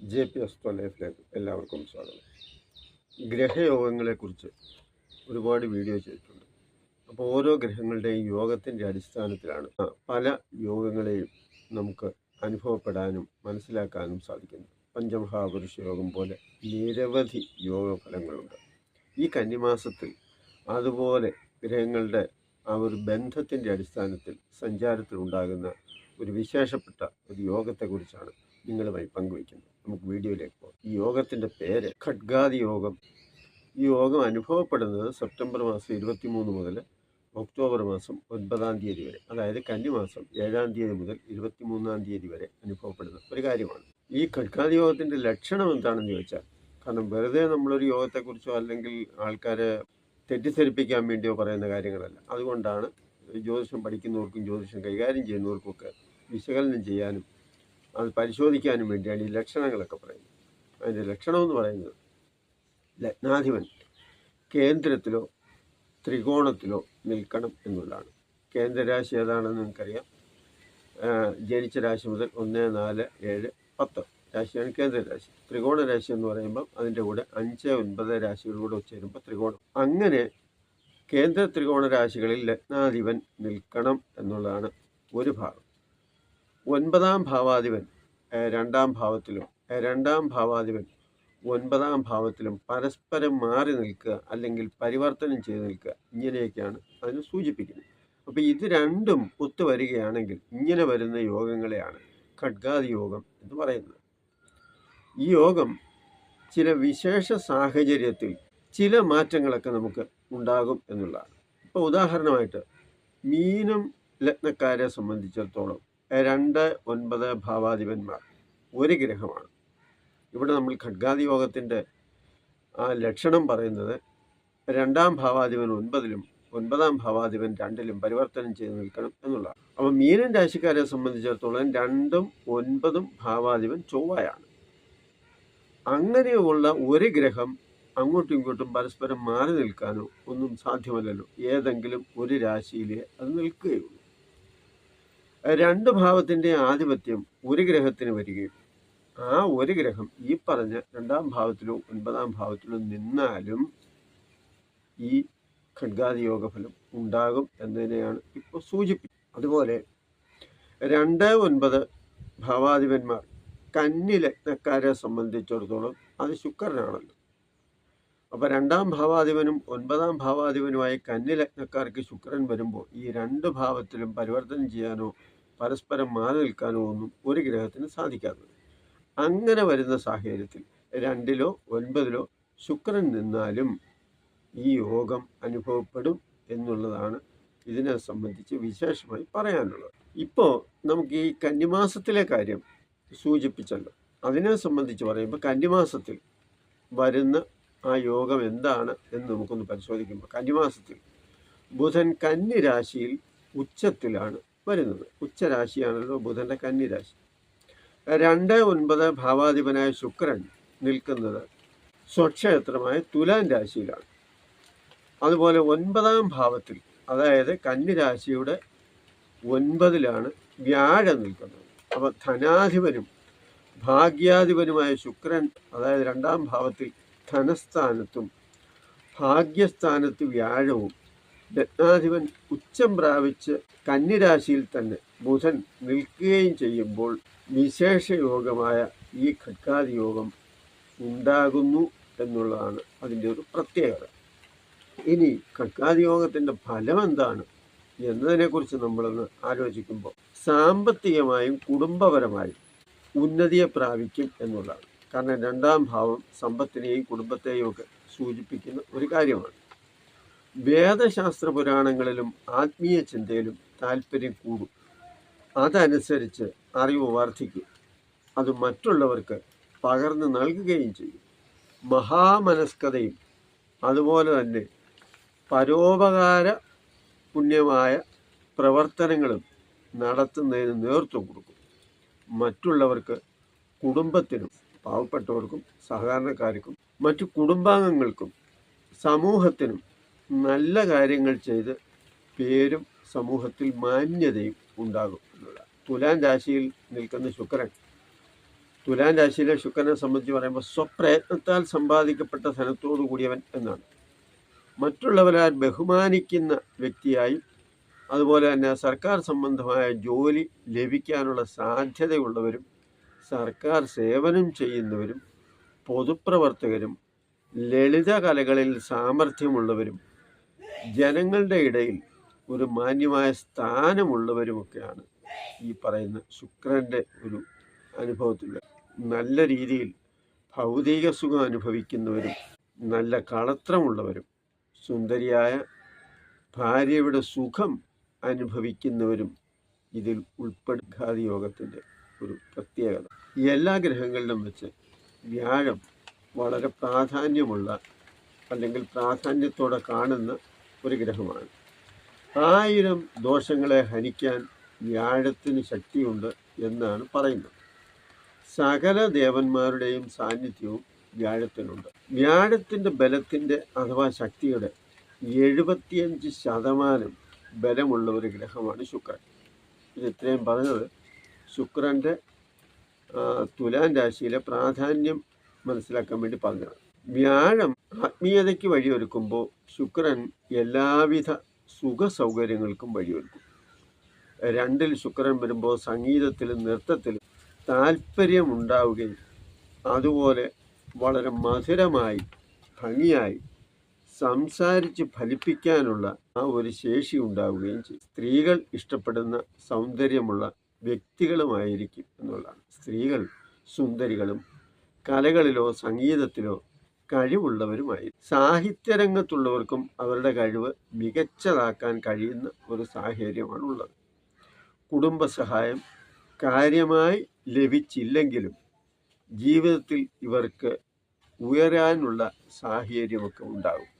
J P S ലൈഫിലേക്ക് എല്ലാവർക്കും സ്വാഗതം. ഗ്രഹയോഗങ്ങളെക്കുറിച്ച് ഒരുപാട് വീഡിയോ ചെയ്തിട്ടുണ്ട്. അപ്പോൾ ഓരോ ഗ്രഹങ്ങളുടെയും യോഗത്തിന്റെ അടിസ്ഥാനത്തിലാണ് പല യോഗങ്ങളെയും നമുക്ക് അനുഭവപ്പെടാനും മനസ്സിലാക്കാനും സാധിക്കുന്നത്. പഞ്ചമഹാപുരുഷ യോഗം പോലെ നിരവധി യോഗ ഫലങ്ങളുണ്ട് ഈ കന്നിമാസത്തിൽ അതുപോലെ ഗ്രഹങ്ങളുടെ ആ ഒരു ബന്ധത്തിന്റെ അടിസ്ഥാനത്തിൽ സഞ്ചാരത്തിലുണ്ടാകുന്ന ഒരു വിശേഷപ്പെട്ട ഒരു യോഗത്തെക്കുറിച്ചാണ് നിങ്ങളുമായി പങ്കുവയ്ക്കുന്നത് നമുക്ക് വീഡിയോയിലേക്ക് പോകാം. ഈ യോഗത്തിന്റെ പേര് ഖഡ്ഗാദി യോഗം. ഈ യോഗം അനുഭവപ്പെടുന്നത് സെപ്റ്റംബർ മാസം ഇരുപത്തി മൂന്ന് മുതൽ ഒക്ടോബർ മാസം ഒൻപതാം തീയതി വരെ അതായത് കന്നിമാസം ഏഴാം തീയതി മുതൽ ഇരുപത്തി മൂന്നാം തീയതി വരെ അനുഭവപ്പെടുന്ന ഒരു കാര്യമാണ്. ഈ ഖഡ്ഗാദി യോഗത്തിന്റെ ലക്ഷണം എന്താണെന്ന് ചോദിച്ചാൽ കാരണം വെറുതെ നമ്മളൊരു യോഗത്തെക്കുറിച്ചോ അല്ലെങ്കിൽ ആൾക്കാരെ തെറ്റിദ്ധരിപ്പിക്കാൻ വേണ്ടിയോ പറയുന്ന കാര്യങ്ങളല്ല. അതുകൊണ്ടാണ് ജ്യോതിഷം പഠിക്കുന്നവർക്കും ജ്യോതിഷം കൈകാര്യം ചെയ്യുന്നവർക്കൊക്കെ വിശകലനം ചെയ്യാനും അത് പരിശോധിക്കാനും വേണ്ടിയാണ് ഈ ലക്ഷണങ്ങളൊക്കെ പറയുന്നത്. അതിന്റെ ലക്ഷണം എന്ന് പറയുന്നത് ലഗ്നാധിപൻ കേന്ദ്രത്തിലോ ത്രികോണത്തിലോ നിൽക്കണം എന്നുള്ളതാണ്. കേന്ദ്രരാശി ഏതാണെന്ന് നിങ്ങൾക്കറിയാം. ജനിച്ച രാശി മുതൽ ഒന്ന് നാല് ഏഴ് പത്ത് രാശിയാണ് കേന്ദ്രരാശി. ത്രികോണ രാശി എന്ന് പറയുമ്പം അതിന്റെ കൂടെ അഞ്ച് ഒൻപത് രാശികളൂടെ ചേരുമ്പോൾ ത്രികോണം. അങ്ങനെ കേന്ദ്ര ത്രികോണ രാശികളിൽ ലഗ്നാധിപൻ നിൽക്കണം എന്നുള്ളതാണ് ഒരു ഭാഗം. ഒൻപതാം ഭാവാധിപൻ രണ്ടാം ഭാവത്തിലും രണ്ടാം ഭാവാധിപൻ ഒൻപതാം ഭാവത്തിലും പരസ്പരം മാറി നിൽക്കുക അല്ലെങ്കിൽ പരിവർത്തനം ചെയ്ത് നിൽക്കുക ഇങ്ങനെയൊക്കെയാണ് അതിന് സൂചിപ്പിക്കുന്നത്. അപ്പോൾ ഇത് രണ്ടും ഒത്തുവരികയാണെങ്കിൽ ഇങ്ങനെ വരുന്ന യോഗങ്ങളെയാണ് ഖഡ്ഗാദി യോഗം എന്ന് പറയുന്നത്. ഈ യോഗം ചില വിശേഷ സാഹചര്യത്തിൽ ചില മാറ്റങ്ങളൊക്കെ നമുക്ക് ഉണ്ടാകും എന്നുള്ളതാണ്. ഇപ്പോൾ ഉദാഹരണമായിട്ട് മീനം ലഗ്നക്കാരെ സംബന്ധിച്ചിടത്തോളം രണ്ട് ഒൻപത് ഭാവാധിപന്മാർ. ഒരു ഗ്രഹമാണ്. ഇവിടെ നമ്മൾ ഖഡ്ഗാദി യോഗത്തിന്റെ ആ ലക്ഷണം പറയുന്നത് രണ്ടാം ഭാവാധിപൻ ഒൻപതിലും ഒൻപതാം ഭാവാധിപൻ രണ്ടിലും പരിവർത്തനം ചെയ്ത് നിൽക്കണം എന്നുള്ളതാണ്. അപ്പോൾ മീനൻ രാശിക്കാരെ സംബന്ധിച്ചിടത്തോളം രണ്ടും ഒൻപതും ഭാവാധിപൻ ചൊവ്വയാണ്. അങ്ങനെയുള്ള ഒരു ഗ്രഹം അങ്ങോട്ടും ഇങ്ങോട്ടും പരസ്പരം മാറി നിൽക്കാനോ ഒന്നും സാധ്യമല്ലല്ലോ. ഏതെങ്കിലും ഒരു രാശിയിലേ അത് നിൽക്കുകയുള്ളൂ. രണ്ട് ഭാവത്തിന്റെ ആധിപത്യം ഒരു ഗ്രഹത്തിന് വരികയും ആ ഒരു ഗ്രഹം ഈ പറഞ്ഞ രണ്ടാം ഭാവത്തിലോ ഒൻപതാം ഭാവത്തിലോ നിന്നാലും ഈ ഖഡ്ഗാദി യോഗഫലം ഉണ്ടാകും എന്നതിനെയാണ് ഇപ്പോൾ സൂചിപ്പിക്കുന്നത് അതുപോലെ രണ്ട് ഒൻപത് ഭാവാധിപന്മാർ കന്നി ലഗ്നക്കാരെ സംബന്ധിച്ചിടത്തോളം അത് ശുക്രനാണല്ലോ. അപ്പോൾ രണ്ടാം ഭാവാധിപനും ഒൻപതാം ഭാവാധിപനുമായ കന്നി ലഗ്നക്കാർക്ക് ശുക്രൻ വരുമ്പോൾ ഈ രണ്ട് ഭാവത്തിലും പരിവർത്തനം ചെയ്യാനോ പരസ്പരം മാറി നിൽക്കാനോ ഒന്നും ഒരു ഗ്രഹത്തിന് സാധിക്കാത്തത്. അങ്ങനെ വരുന്ന സാഹചര്യത്തിൽ രണ്ടിലോ ഒൻപതിലോ ശുക്രൻ നിന്നാലും ഈ യോഗം അനുഭവപ്പെടും എന്നുള്ളതാണ് ഇതിനെ സംബന്ധിച്ച് വിശേഷമായി പറയാനുള്ളത്. ഇപ്പോൾ നമുക്ക് ഈ കന്നിമാസത്തിലെ കാര്യം സൂചിപ്പിച്ചല്ലോ. അതിനെ സംബന്ധിച്ച് പറയുമ്പോൾ കന്നിമാസത്തിൽ വരുന്ന ആ യോഗം എന്താണ് എന്ന് നമുക്കൊന്ന് പരിശോധിക്കുമ്പോൾ കന്നിമാസത്തിൽ ബുധൻ കന്നി രാശിയിൽ ഉച്ചത്തിലാണ് വരുന്നത്. ഉച്ചരാശിയാണല്ലോ ബുധന്റെ കന്നി രാശി രണ്ട് ഒൻപത് ഭാവാധിപനായ ശുക്രൻ നിൽക്കുന്നത് സ്വക്ഷേത്രമായ തുലാൻ രാശിയിലാണ്. അതുപോലെ ഒൻപതാം ഭാവത്തിൽ അതായത് കന്നി രാശിയുടെ ഒൻപതിലാണ് വ്യാഴം നിൽക്കുന്നത്. അപ്പോൾ ധനാധിപനും ഭാഗ്യാധിപനുമായ ശുക്രൻ അതായത് രണ്ടാം ഭാവത്തിൽ ധനസ്ഥാനത്തും ഭാഗ്യസ്ഥാനത്ത് വ്യാഴവും രത്നാധിപൻ ഉച്ചം പ്രാപിച്ച് കന്നിരാശിയിൽ തന്നെ ബുധൻ നിൽക്കുകയും ചെയ്യുമ്പോൾ വിശേഷയോഗമായ ഈ ഖഡ്ഗാദി യോഗം ഉണ്ടാകുന്നു എന്നുള്ളതാണ് അതിന്റെ ഒരു പ്രത്യേകത. ഇനി ഖഡ്ഗാദി യോഗത്തിന്റെ ഫലം എന്താണ് എന്നതിനെക്കുറിച്ച് നമ്മളൊന്ന് ആലോചിക്കുമ്പോൾ സാമ്പത്തികമായും കുടുംബപരമായും ഉന്നതിയെ പ്രാപിക്കും എന്നുള്ളതാണ്. കാരണം രണ്ടാം ഭാവം സമ്പത്തിനെയും കുടുംബത്തെയും ഒക്കെ സൂചിപ്പിക്കുന്ന ഒരു കാര്യമാണ്. വേദശാസ്ത്ര പുരാണങ്ങളിലും ആത്മീയ ചിന്തയിലും താല്പര്യം കൂടും. അതനുസരിച്ച് അറിവ് വർദ്ധിക്കും അത് മറ്റുള്ളവർക്ക് പകർന്നു നൽകുകയും ചെയ്യും. മഹാമനസ്കതയും അതുപോലെ തന്നെ പരോപകാര പുണ്യമായ പ്രവർത്തനങ്ങളും നടത്തുന്നതിന് നേതൃത്വം കൊടുക്കും. മറ്റുള്ളവർക്ക് കുടുംബത്തിനും പാവപ്പെട്ടവർക്കും സഹകരണക്കാർക്കും മറ്റു കുടുംബാംഗങ്ങൾക്കും സമൂഹത്തിനും നല്ല കാര്യങ്ങൾ ചെയ്ത് പേരും സമൂഹത്തിൽ മാന്യതയും ഉണ്ടാകും എന്നുള്ളതാണ്. തുലാൻ രാശിയിൽ നിൽക്കുന്ന ശുക്രൻ തുലാം രാശിയിലെ ശുക്രനെ സംബന്ധിച്ച് പറയുമ്പോൾ സ്വപ്രയത്നത്താൽ സമ്പാദിക്കപ്പെട്ട ധനത്തോടു കൂടിയവൻ എന്നാണ്. മറ്റുള്ളവരാൽ ബഹുമാനിക്കുന്ന വ്യക്തിയായി അതുപോലെ തന്നെ സർക്കാർ സംബന്ധമായ ജോലി ലഭിക്കാനുള്ള സാധ്യതയുള്ളവരും സർക്കാർ സേവനം ചെയ്യുന്നവരും പൊതുപ്രവർത്തകരും ലളിത കലകളിൽ സാമർഥ്യമുള്ളവരും ജനങ്ങളുടെ ഇടയിൽ ഒരു മാന്യമായ സ്ഥാനമുള്ളവരുമൊക്കെയാണ് ഈ പറയുന്ന ശുക്രന്റെ ഒരു അനുഭവത്തിൽ. നല്ല രീതിയിൽ ഭൗതിക സുഖം അനുഭവിക്കുന്നവരും നല്ല കളത്രമുള്ളവരും സുന്ദരിയായ ഭാര്യയുടെ സുഖം അനുഭവിക്കുന്നവരും ഇതിൽ ഉൾപ്പെടുക്കാതി യോഗത്തിന്റെ ഒരു പ്രത്യേകത. എല്ലാ ഗ്രഹങ്ങളിലും വെച്ച് വ്യാഴം വളരെ പ്രാധാന്യമുള്ള അല്ലെങ്കിൽ പ്രാധാന്യത്തോടെ കാണുന്ന ഒരു ഗ്രഹമാണ്. ആയിരം ദോഷങ്ങളെ ഹനിക്കാൻ വ്യാഴത്തിന് ശക്തിയുണ്ട് എന്നാണ് പറയുന്നത്. സകല ദേവന്മാരുടെയും സാന്നിധ്യവും വ്യാഴത്തിനുണ്ട്. വ്യാഴത്തിന്റെ ബലത്തിന്റെ അഥവാ ശക്തിയുടെ എഴുപത്തിയഞ്ച് ശതമാനം ബലമുള്ള ഒരു ഗ്രഹമാണ് ശുക്രൻ. ഇത് ഇത്രയും പറഞ്ഞത് ശുക്രന്റെ തുലാൻ രാശിയിലെ പ്രാധാന്യം മനസ്സിലാക്കാൻ വേണ്ടി പറഞ്ഞതാണ്. വ്യാഴം ആത്മീയതയ്ക്ക് വഴിയൊരുക്കുമ്പോൾ ശുക്രൻ എല്ലാവിധ സുഖ സൗകര്യങ്ങൾക്കും വഴിയൊരുക്കും. രണ്ടിൽ ശുക്രൻ വരുമ്പോൾ സംഗീതത്തിലും നൃത്തത്തിലും താല്പര്യമുണ്ടാവുകയും അതുപോലെ വളരെ മധുരമായി ഭംഗിയായി സംസാരിച്ച് ഫലിപ്പിക്കാനുള്ള ആ ഒരു ശേഷി ഉണ്ടാവുകയും ചെയ്യും. സ്ത്രീകൾ ഇഷ്ടപ്പെടുന്ന സൗന്ദര്യമുള്ള വ്യക്തികളുമായിരിക്കും എന്നുള്ളതാണ്. സ്ത്രീകൾ സുന്ദരികളും കലകളിലോ സംഗീതത്തിലോ കഴിവുള്ളവരുമായി സാഹിത്യരംഗത്തുള്ളവർക്കും അവരുടെ കഴിവ് മികച്ചതാക്കാൻ കഴിയുന്ന ഒരു സാഹചര്യമാണ് ഉള്ളത് കുടുംബസഹായം കാര്യമായി ലഭിച്ചില്ലെങ്കിലും ജീവിതത്തിൽ ഇവർക്ക് ഉയരാനുള്ള സാഹചര്യമൊക്കെ ഉണ്ടാകും.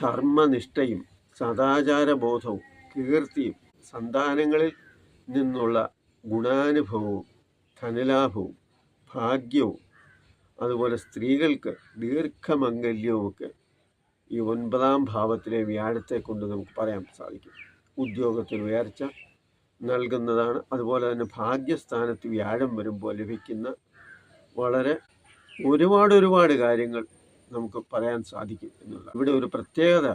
ധർമ്മനിഷ്ഠയും സദാചാരബോധവും കീർത്തിയും സന്താനങ്ങളിൽ നിന്നുള്ള ഗുണാനുഭവവും ധനലാഭവും ഭാഗ്യവും അതുപോലെ സ്ത്രീകൾക്ക് ദീർഘമംഗല്യവുമൊക്കെ ഈ ഒൻപതാം ഭാവത്തിലെ വ്യാഴത്തെ കൊണ്ട് നമുക്ക് പറയാൻ സാധിക്കും. ഉദ്യോഗത്തിൽ ഉയർച്ച നൽകുന്നതാണ്. അതുപോലെ തന്നെ ഭാഗ്യസ്ഥാനത്ത് വ്യാഴം വരുമ്പോൾ ലഭിക്കുന്ന വളരെ ഒരുപാട് ഒരുപാട് കാര്യങ്ങൾ നമുക്ക് പറയാൻ സാധിക്കും എന്നുള്ള ഇവിടെ ഒരു പ്രത്യേകത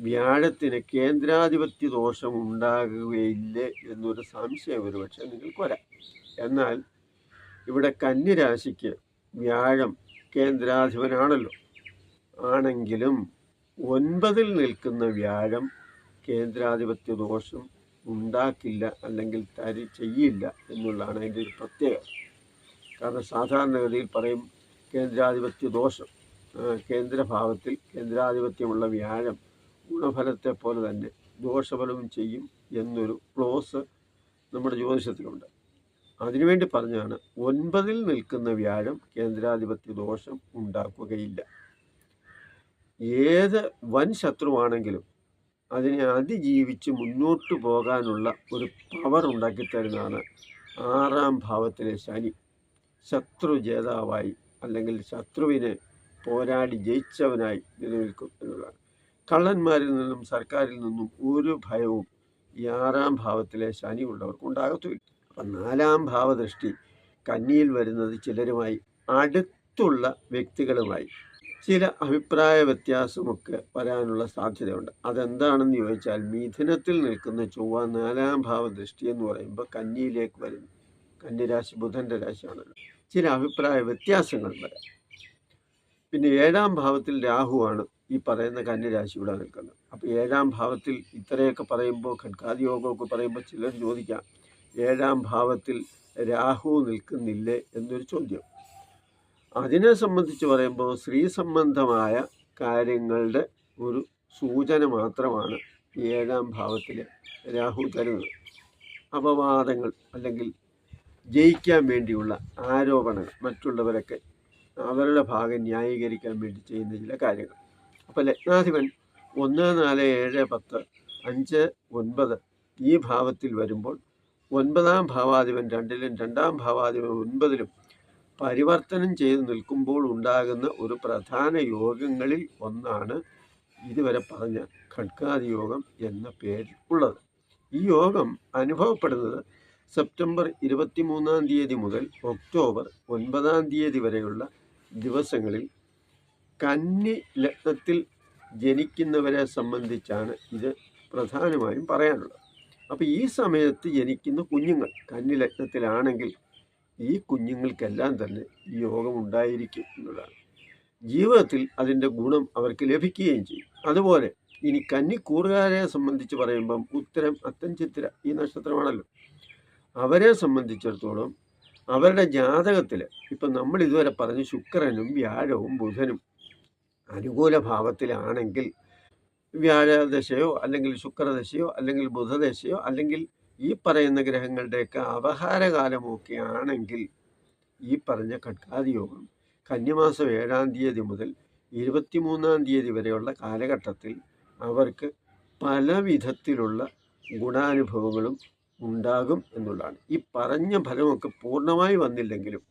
വ്യാഴത്തിന് കേന്ദ്രാധിപത്യ ദോഷം ഉണ്ടാകുകയില്ലേ എന്നൊരു സംശയം ഒരുപക്ഷെ നിങ്ങൾക്ക് വരാം. എന്നാൽ ഇവിടെ കന്യരാശിക്ക് വ്യാഴം കേന്ദ്രാധിപനാണല്ലോ. ആണെങ്കിലും ഒൻപതിൽ നിൽക്കുന്ന വ്യാഴം കേന്ദ്രാധിപത്യ ദോഷം ഉണ്ടാക്കില്ല അല്ലെങ്കിൽ തരി ചെയ്യില്ല എന്നുള്ളതാണ് അതിന്റെ ഒരു പ്രത്യേകത. കാരണം സാധാരണഗതിയിൽ പറയും കേന്ദ്രാധിപത്യ ദോഷം. കേന്ദ്രഭാവത്തിൽ കേന്ദ്രാധിപത്യമുള്ള വ്യാഴം ഗുണഫലത്തെ പോലെ തന്നെ ദോഷഫലവും ചെയ്യും എന്നൊരു ക്ലോസ് നമ്മുടെ ജ്യോതിഷത്തിലുണ്ട്. അതിനുവേണ്ടി പറഞ്ഞാണ് ഒൻപതിൽ നിൽക്കുന്ന വ്യാഴം കേന്ദ്രാധിപത്യ ദോഷം ഉണ്ടാക്കുകയില്ല. ഏത് വൻ ശത്രുവാണെങ്കിലും അതിനെ അതിജീവിച്ച് മുന്നോട്ട് പോകാനുള്ള ഒരു പവർ ഉണ്ടാക്കിത്തരുന്നതാണ് ആറാം ഭാവത്തിലെ ശനി. ശത്രു ജേതാവായി അല്ലെങ്കിൽ ശത്രുവിനെ പോരാടി ജയിച്ചവനായി നിലനിൽക്കും എന്നുള്ളതാണ്. കള്ളന്മാരിൽ നിന്നും സർക്കാരിൽ നിന്നും ഒരു ഭയവും ഈ ആറാം ഭാവത്തിലെ ശനി ഉള്ളവർക്ക് ഉണ്ടാകത്തുമില്ല. അപ്പം നാലാം ഭാവദൃഷ്ടി കന്നിയിൽ വരുന്നത് ചിലരുമായി അടുത്തുള്ള വ്യക്തികളുമായി ചില അഭിപ്രായ വ്യത്യാസമൊക്കെ വരാനുള്ള സാധ്യതയുണ്ട്. അതെന്താണെന്ന് ചോദിച്ചാൽ മിഥുനത്തിൽ നിൽക്കുന്ന ചൊവ്വ നാലാം ഭാവ ദൃഷ്ടി എന്ന് പറയുമ്പോൾ കന്നിയിലേക്ക് വരുന്നു. കന്നിരാശി ബുധന്റെ രാശിയാണല്ലോ ചില അഭിപ്രായ വ്യത്യാസങ്ങൾ വരാം. പിന്നെ ഏഴാം ഭാവത്തിൽ രാഹുവാണ്. ഈ പറയുന്ന കന്നിരാശിയുടെ നിൽക്കുന്നത്. അപ്പോൾ ഏഴാം ഭാവത്തിൽ ഇത്രയൊക്കെ പറയുമ്പോൾ ഖഡ്ഗാദി യോഗമൊക്കെ പറയുമ്പോൾ ചിലർ ചോദിക്കാം ഏഴാം ഭാവത്തിൽ രാഹു നിൽക്കുന്നില്ലേ എന്നൊരു ചോദ്യം. അതിനെ സംബന്ധിച്ച് പറയുമ്പോൾ സ്ത്രീ സംബന്ധമായ കാര്യങ്ങളുടെ ഒരു സൂചന മാത്രമാണ് ഏഴാം ഭാവത്തിൽ രാഹു തരുന്നത്. അപവാദങ്ങൾ അല്ലെങ്കിൽ ജയിക്കാൻ വേണ്ടിയുള്ള ആരോപണങ്ങൾ മറ്റുള്ളവരൊക്കെ അവരുടെ ഭാഗം ന്യായീകരിക്കാൻ വേണ്ടി ചെയ്യുന്ന ചില കാര്യങ്ങൾ. അപ്പോൾ ലഗ്നാധിപൻ ഒന്ന് നാല് ഏഴ് പത്ത് അഞ്ച് ഒൻപത് ഈ ഭാവത്തിൽ വരുമ്പോൾ ഒൻപതാം ഭാവാധിപൻ രണ്ടിലും രണ്ടാം ഭാവാധിപൻ ഒൻപതിലും പരിവർത്തനം ചെയ്ത് നിൽക്കുമ്പോൾ ഉണ്ടാകുന്ന ഒരു പ്രധാന യോഗങ്ങളിൽ ഒന്നാണ് ഇതുവരെ പറഞ്ഞ ഖഡ്ഗാദി യോഗം എന്ന പേരിൽ ഉള്ളത്. ഈ യോഗം അനുഭവപ്പെടുന്നത് സെപ്റ്റംബർ ഇരുപത്തിമൂന്നാം തീയതി മുതൽ ഒക്ടോബർ ഒൻപതാം തീയതി വരെയുള്ള ദിവസങ്ങളിൽ കന്നി ലഗ്നത്തിൽ ജനിക്കുന്നവരെ സംബന്ധിച്ചാണ് ഇത് പ്രധാനമായും പറയാനുള്ളത്. അപ്പോൾ ഈ സമയത്ത് ജനിക്കുന്ന കുഞ്ഞുങ്ങൾ കന്നി ലഗ്നത്തിലാണെങ്കിൽ ഈ കുഞ്ഞുങ്ങൾക്കെല്ലാം തന്നെ യോഗം ഉണ്ടായിരിക്കും എന്നതാണ് ജീവിതത്തിൽ അതിന്റെ ഗുണം അവർക്ക് ലഭിക്കുകയും ചെയ്യും. അതുപോലെ ഇനി കന്നി കൂറുകാരെ സംബന്ധിച്ച് പറയുമ്പം ഉത്തരം അത്തം ഈ നക്ഷത്രമാണല്ലോ. അവരെ സംബന്ധിച്ചിടത്തോളം അവരുടെ ജാതകത്തിൽ ഇപ്പം നമ്മൾ ഇതുവരെ പറഞ്ഞ ശുക്രനും വ്യാഴവും ബുധനും അനുകൂല ഭാവത്തിലാണെങ്കിൽ വ്യാഴദശയോ അല്ലെങ്കിൽ ശുക്രദശയോ അല്ലെങ്കിൽ ബുധദശയോ അല്ലെങ്കിൽ ഈ പറയുന്ന ഗ്രഹങ്ങളുടെയൊക്കെ അവഹാരകാലമൊക്കെ ആണെങ്കിൽ ഈ പറഞ്ഞ യോഗം കന്യമാസം ഏഴാം തീയതി മുതൽ ഇരുപത്തിമൂന്നാം തീയതി വരെയുള്ള കാലഘട്ടത്തിൽ അവർക്ക് പല വിധത്തിലുള്ള ഗുണാനുഭവങ്ങളും ഉണ്ടാകും എന്നുള്ളതാണ്. ഈ പറഞ്ഞ ഫലമൊക്കെ പൂർണമായി വന്നില്ലെങ്കിലും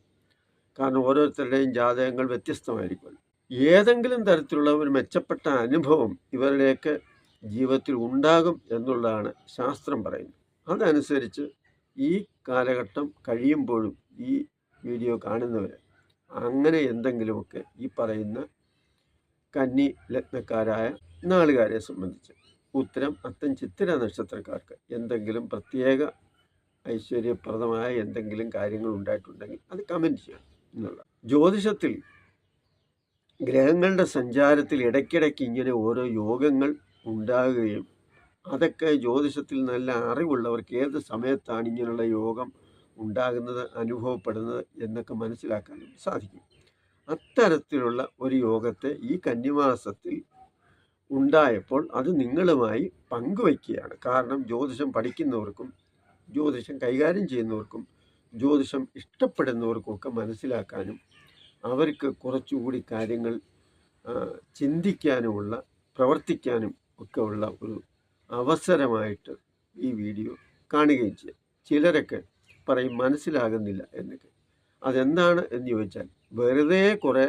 കാരണം ഓരോരുത്തരുടെയും ജാതകങ്ങൾ വ്യത്യസ്തമായിരിക്കും ഏതെങ്കിലും തരത്തിലുള്ള ഒരു മെച്ചപ്പെട്ട അനുഭവം ഇവരുടെയൊക്കെ ജീവിതത്തിൽ ഉണ്ടാകും എന്നുള്ളതാണ് ശാസ്ത്രം പറയുന്നത്. അതനുസരിച്ച് ഈ കാലഘട്ടം കഴിയുമ്പോഴും ഈ വീഡിയോ കാണുന്നവർ അങ്ങനെ എന്തെങ്കിലുമൊക്കെ ഈ പറയുന്ന കന്നി ലഗ്നക്കാരായ നാളുകാരെ സംബന്ധിച്ച് ഉത്തരം അത്തം ചിത്തിര നക്ഷത്രക്കാർക്ക് എന്തെങ്കിലും പ്രത്യേക ഐശ്വര്യപ്രദമായ എന്തെങ്കിലും കാര്യങ്ങൾ ഉണ്ടായിട്ടുണ്ടെങ്കിൽ അത് കമന്റ് ചെയ്യണം എന്നുള്ള ജ്യോതിഷത്തിൽ ഗ്രഹങ്ങളുടെ സഞ്ചാരത്തിൽ ഇടയ്ക്കിടയ്ക്ക് ഇങ്ങനെ ഓരോ യോഗങ്ങൾ ഉണ്ടാകുകയും അതൊക്കെ ജ്യോതിഷത്തിൽ നല്ല അറിവുള്ളവർക്ക് ഏത് സമയത്താണ് ഇങ്ങനെയുള്ള യോഗം ഉണ്ടാകുന്നത് അനുഭവപ്പെടുന്നത് എന്നൊക്കെ മനസ്സിലാക്കാനും സാധിക്കും. അത്തരത്തിലുള്ള ഒരു യോഗത്തെ ഈ കന്നിമാസത്തിൽ ഉണ്ടായപ്പോൾ അത് നിങ്ങളുമായി പങ്കുവയ്ക്കുകയാണ്. കാരണം ജ്യോതിഷം പഠിക്കുന്നവർക്കും ജ്യോതിഷം കൈകാര്യം ചെയ്യുന്നവർക്കും ജ്യോതിഷം ഇഷ്ടപ്പെടുന്നവർക്കും ഒക്കെ മനസ്സിലാക്കാനും അവർക്ക് കുറച്ചുകൂടി കാര്യങ്ങൾ ചിന്തിക്കാനുമുള്ള പ്രവർത്തിക്കാനും ഒക്കെ ഉള്ള ഒരു അവസരമായിട്ട് ഈ വീഡിയോ കാണുകയും ചെയ്യാം. ചിലരൊക്കെ പറയും മനസ്സിലാകുന്നില്ല എന്നൊക്കെ. അതെന്താണ് എന്ന് ചോദിച്ചാൽ വെറുതെ കുറേ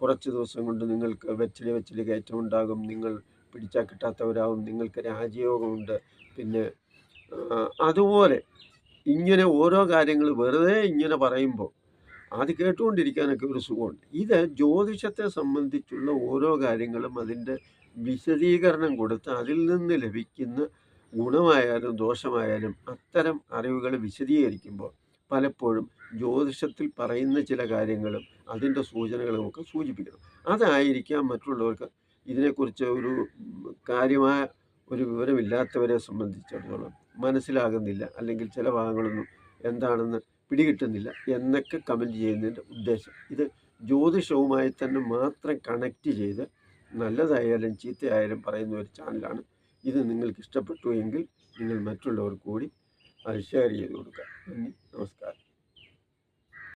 കുറച്ച് ദിവസം കൊണ്ട് നിങ്ങൾക്ക് വെച്ചിൽ വെച്ചിൽ കയറ്റം ഉണ്ടാകും നിങ്ങൾ പിടിച്ചാൽ കിട്ടാത്തവരാകും നിങ്ങൾക്ക് രാജയോഗമുണ്ട് പിന്നെ അതുപോലെ ഇങ്ങനെ ഓരോ കാര്യങ്ങൾ വെറുതെ ഇങ്ങനെ പറയുമ്പോൾ അത് കേട്ടുകൊണ്ടിരിക്കാനൊക്കെ ഒരു സുഖമുണ്ട്. ഇത് ജ്യോതിഷത്തെ സംബന്ധിച്ചുള്ള ഓരോ കാര്യങ്ങളും അതിന്റെ വിശദീകരണം കൊടുത്ത് അതിൽ നിന്ന് ലഭിക്കുന്ന ഗുണമായാലും ദോഷമായാലും അത്തരം അറിവുകൾ വിശദീകരിക്കുമ്പോൾ പലപ്പോഴും ജ്യോതിഷത്തിൽ പറയുന്ന ചില കാര്യങ്ങളും അതിന്റെ സൂചനകളും ഒക്കെ സൂചിപ്പിക്കണം. അതായിരിക്കാം മറ്റുള്ളവർക്ക് ഇതിനെക്കുറിച്ച് ഒരു കാര്യമായ ഒരു വിവരമില്ലാത്തവരെ സംബന്ധിച്ചിടത്തോളം മനസ്സിലാകുന്നില്ല. അല്ലെങ്കിൽ ചില ഭാഗങ്ങളൊന്നും എന്താണെന്ന് പിടികിട്ടുന്നില്ല എന്നൊക്കെ കമന്റ് ചെയ്യുന്നതിന്റെ ഉദ്ദേശം. ഇത് ജ്യോതിഷവുമായി തന്നെ മാത്രം കണക്റ്റ് ചെയ്ത് നല്ലതായാലും ചീത്തയായാലും പറയുന്ന ഒരു ചാനലാണ് ഇത് നിങ്ങൾക്ക് ഇഷ്ടപ്പെട്ടു എങ്കിൽ നിങ്ങൾ മറ്റുള്ളവർ കൂടി അത് ഷെയർ ചെയ്ത് കൊടുക്കുക. നന്ദി നമസ്കാരം.